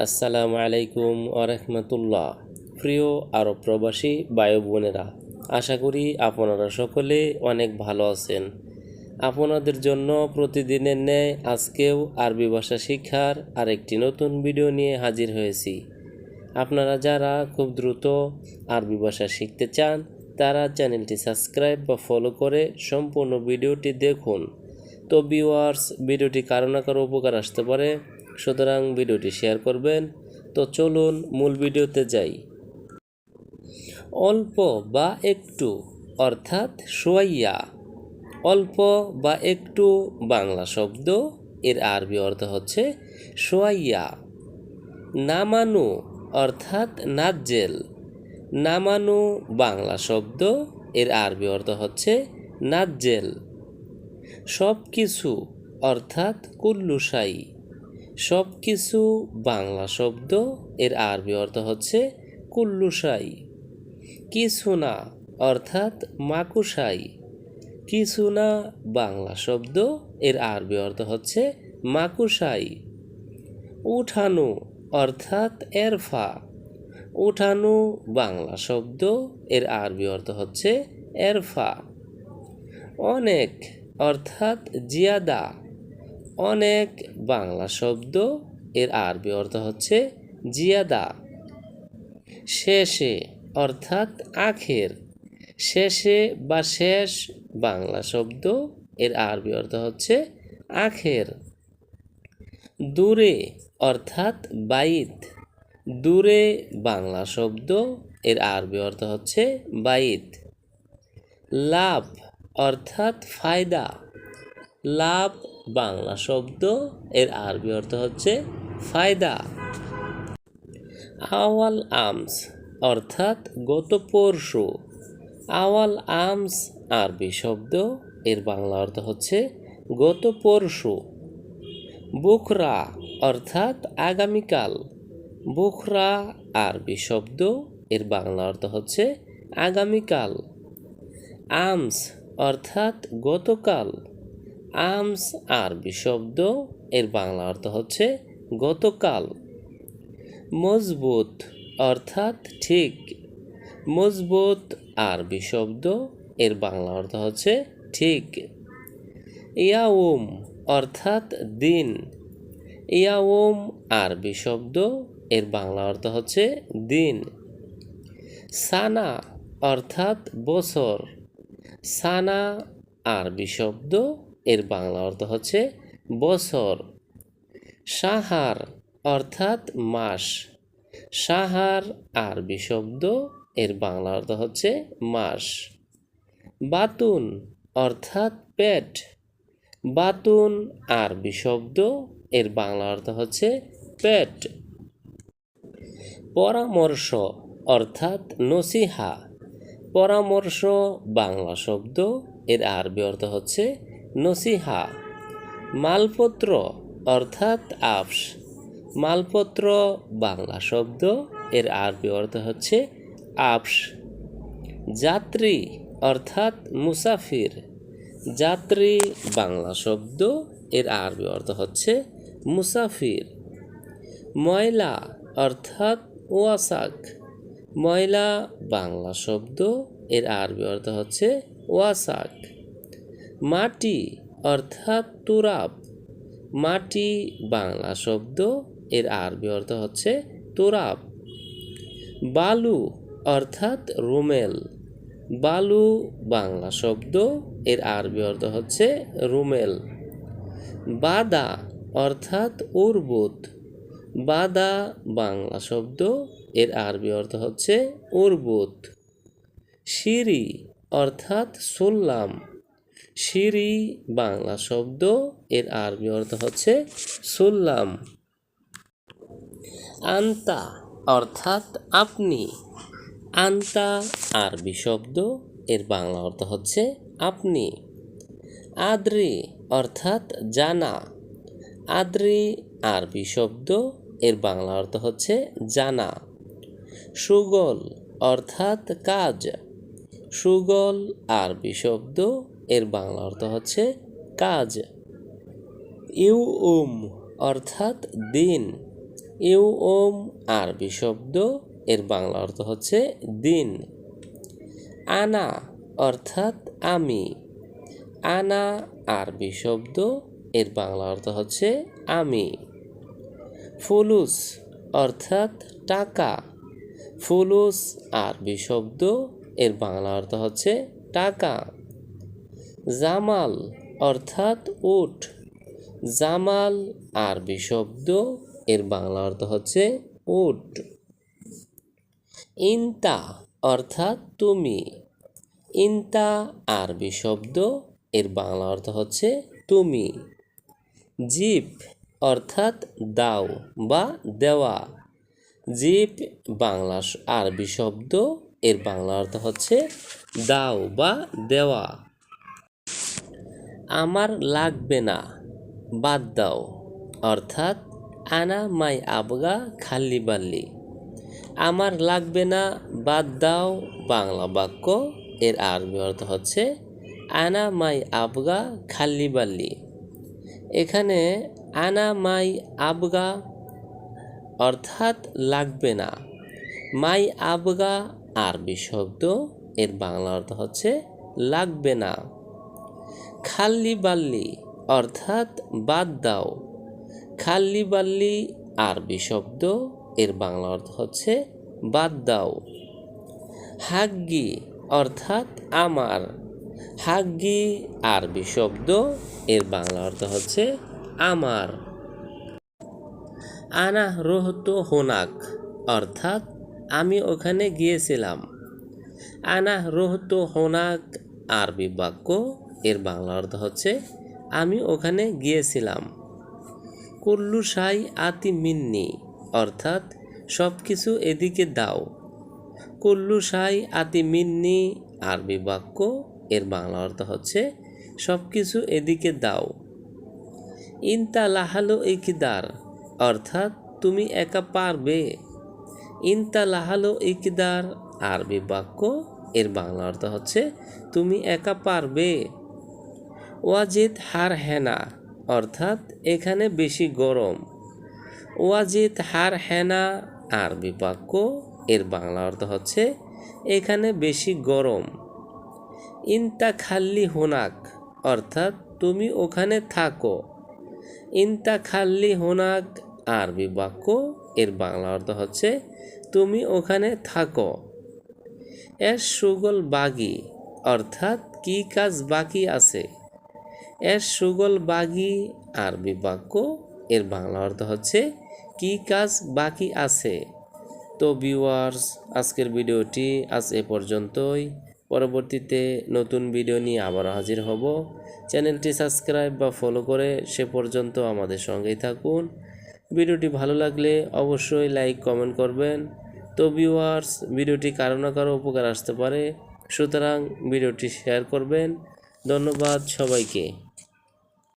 আসসালামু আলাইকুম আরহামতুল্লাহ প্রিয় আরব প্রবাসী বায়ু বোনেরা, আশা করি আপনারা সকলে অনেক ভালো আছেন। আপনাদের জন্য প্রতিদিনের ন্যায় আজকেও আরবি ভাষা শিক্ষার আরেকটি নতুন ভিডিও নিয়ে হাজির হয়েছি। আপনারা যারা খুব দ্রুত আরবি ভাষা শিখতে চান, তারা চ্যানেলটি সাবস্ক্রাইব বা ফলো করে সম্পূর্ণ ভিডিওটি দেখুন। তো ভিউয়ার্স ভিডিওটি কারও না কারও উপকার আসতে পারে। সুতরাং ভিডিওটি শেয়ার করবেন। তো চলুন মূল ভিডিওতে যাই। অল্প বা একটু, অর্থাৎ সোয়াইয়া। অল্প বা একটু, বাংলা শব্দ, এর আরবি অর্থ হচ্ছে সোয়াইয়া। নামানু, অর্থাৎ নাজ্জেল। নামানু, বাংলা শব্দ, এর আরবি অর্থ হচ্ছে নাজ্জেল। সব কিছু অর্থাৎ কুল্লুসাই। সব কিছু বাংলা শব্দ, এর আরবি অর্থ হচ্ছে কুল্লুসাই কিছু না, অর্থাৎ মাকুসাই কিছু না, বাংলা শব্দ, এর আরবি অর্থ হচ্ছে মাকুসাই উঠানো, অর্থাৎ এরফা। উঠানো, বাংলা শব্দ, এর আরবি অর্থ হচ্ছে এরফা। অনেক, অর্থাৎ জিয়াদা। অনেক বাংলা শব্দ, এর আরবি অর্থ হচ্ছে জিয়াদা। শেষে অর্থাৎ আখের। শেষে বা শেষ বাংলা শব্দ, এর আরবি অর্থ হচ্ছে আখের। দূরে অর্থাৎ বাইত। দূরে বাংলা শব্দ, এর আরবি অর্থ হচ্ছে বাইত। লাভ অর্থাৎ ফায়দা। লাভ বাংলা শব্দ, এর আরবি অর্থ হচ্ছে ফায়দা। আওয়াল আমস অর্থাৎ গত পরশু। আওয়াল আমস আরবি শব্দ, এর বাংলা অর্থ হচ্ছে গত পরশু। বুখরা অর্থাৎ আগামীকাল। বুখরা আরবি শব্দ, এর বাংলা অর্থ হচ্ছে আগামীকাল। আমস অর্থাৎ গতকাল। আমস আরবি শব্দ এর বাংলা অর্থ হচ্ছে গতকাল। মজবুত, অর্থাৎ ঠিক। মজবুত আরবি শব্দ এর বাংলা অর্থ হচ্ছে ঠিক। ইয়াউম, অর্থাৎ দিন। ইয়াউম আরবি শব্দ এর বাংলা অর্থ হচ্ছে দিন। সানা, অর্থাৎ বছর। সানা আরবি শব্দ এর বাংলা অর্থ হচ্ছে বছর। সাহার অর্থাৎ মাস। সাহার আরবি শব্দ, এর বাংলা অর্থ হচ্ছে মাস। বাতুন অর্থাৎ পেট। বাতুন আরবি শব্দ, এর বাংলা অর্থ হচ্ছে পেট। পরামর্শ অর্থাৎ নসিহা। পরামর্শ, বাংলা শব্দ, এর আরবি অর্থ হচ্ছে নসিহা। মালপত্র অর্থাৎ আফস। মালপত্র বাংলা শব্দ, এর আরবি অর্থ হচ্ছে আফস। যাত্রী অর্থাৎ মুসাফির। যাত্রী বাংলা শব্দ, এর আরবি অর্থ হচ্ছে মুসাফির। ময়লা অর্থাৎ ওয়াসাক। ময়লা বাংলা শব্দ, এর আরবি অর্থ হচ্ছে ওয়াসাক। মাটি অর্থাৎ তুরাব। মাটি বাংলা শব্দ, এর আরবি অর্থ হচ্ছে তুরাব। বালু অর্থাৎ রুমেল। বালু বাংলা শব্দ, এর আরবি অর্থ হচ্ছে রুমেল। বাদা অর্থাৎ উর্বুদ বাদা বাংলা শব্দ, এর আরবি অর্থ হচ্ছে উর্বুদ সিঁড়ি অর্থাৎ সুল্লাম সিঁড়ি বাংলা শব্দ এর আরবি অর্থ হচ্ছে সুল্লাম আন্তা অর্থাৎ আপনি। আন্তা আরবি শব্দ এর বাংলা অর্থ হচ্ছে আপনি। আদ্রি অর্থাৎ জানা। আদ্রি আরবি শব্দ এর বাংলা অর্থ হচ্ছে জানা। সুগল অর্থাৎ কাজ। সুগল আরবি শব্দ এর বাংলা অর্থ হচ্ছে কাজ। ইউ উম অর্থাৎ দিন। ইউ ওম আরবি শব্দ, এর বাংলা অর্থ হচ্ছে দিন। আনা অর্থাৎ আমি। আনা আরবি শব্দ, এর বাংলা অর্থ হচ্ছে আমি। ফুলুস অর্থাৎ টাকা। ফুলুস আরবি শব্দ, এর বাংলা অর্থ হচ্ছে টাকা। জামাল অর্থাৎ উট। জামাল আরবি শব্দ, এর বাংলা অর্থ হচ্ছে উট। ইনতা অর্থাৎ তুমি। ইনতা আরবি শব্দ, এর বাংলা অর্থ হচ্ছে তুমি। জিপ অর্থাৎ দাও বা দেওয়া। জিপ বাংলা আরবি শব্দ, এর বাংলা অর্থ হচ্ছে দাও বা দেওয়া। আমার লাগবে না। বাদ দাও। অর্থাৎ, আনা মাই আবগা খাল্লি বাল্লি। আমার লাগবে না, বাদ দাও। বাংলা বাক্য এর আরবি অর্থ হচ্ছে, আনা মাই আবগা খাল্লি বাল্লি। এখানে, আনা মাই আবগা অর্থাৎ লাগবে না। মাই আবগা আরবি শব্দ এর বাংলা অর্থ হচ্ছে, লাগবে না। খাল্লি বাল্লি অর্থাৎ বাদ দাও। খাল্লি বাল্লি আরবি শব্দ, এর বাংলা অর্থ হচ্ছে বাদ দাও। হাগ্গি, অর্থাৎ আমার। হাগ্গি, আরবি শব্দ, এর বাংলা অর্থ হচ্ছে আমার। আনা রোহত হোনাক, অর্থাৎ আমি ওখানে গিয়েছিলাম। আনা রোহত হোনাক, আরবি বাক্য এর বাংলা অর্থ হচ্ছে, আমি ওখানে গিয়েছিলাম। কুল্লু সাই আতি মিন্নি, অর্থাৎ সব কিছু এদিকে দাও। কুল্লু সাই আতি মিন্নি, আরবি বাক্য, এর বাংলা অর্থ হচ্ছে সব কিছু এদিকে দাও। ইনতা লাহালো ইকিদার, অর্থাৎ তুমি একা পারবে। ইনতা লাহালো ইকিদার, আরবি বাক্য, এর বাংলা অর্থ হচ্ছে, তুমি একা পারবে। ওয়াজিদ হার হেনা অর্থাৎ এখানে বেশি গরম। ওয়াজিদ হার হেনা আরবি বাক্য, এর বাংলা অর্থ হচ্ছে এখানে বেশি গরম। ইনতা খাল্লি হোনাক, অর্থাৎ তুমি ওখানে থাকো। ইনতা খাল্লি হোনাক, আরবি বাক্য, এর বাংলা অর্থ হচ্ছে তুমি ওখানে থাকো। এর সুগল বাগি, অর্থাৎ কি কাজ বাকি আছে? এর সুগল বাগি আরবি বাক্য এর বাংলা অর্থ হচ্ছে, কি কাজ বাকি আছে? তো ভিউয়ার্স আজকের ভিডিওটি আজ এ পর্যন্তই। পরবর্তীতে নতুন ভিডিও নিয়ে আবার হাজির হব। চ্যানেলটি সাবস্ক্রাইব বা ফলো করে সে পর্যন্ত আমাদের সঙ্গেই থাকুন। ভিডিওটি ভালো লাগলে অবশ্যই লাইক, কমেন্ট করবেন। তো ভিউয়ার্স ভিডিওটি কারও না কারও উপকার আসতে পারে। সুতরাং ভিডিওটি শেয়ার করবেন। ধন্যবাদ সবাইকে।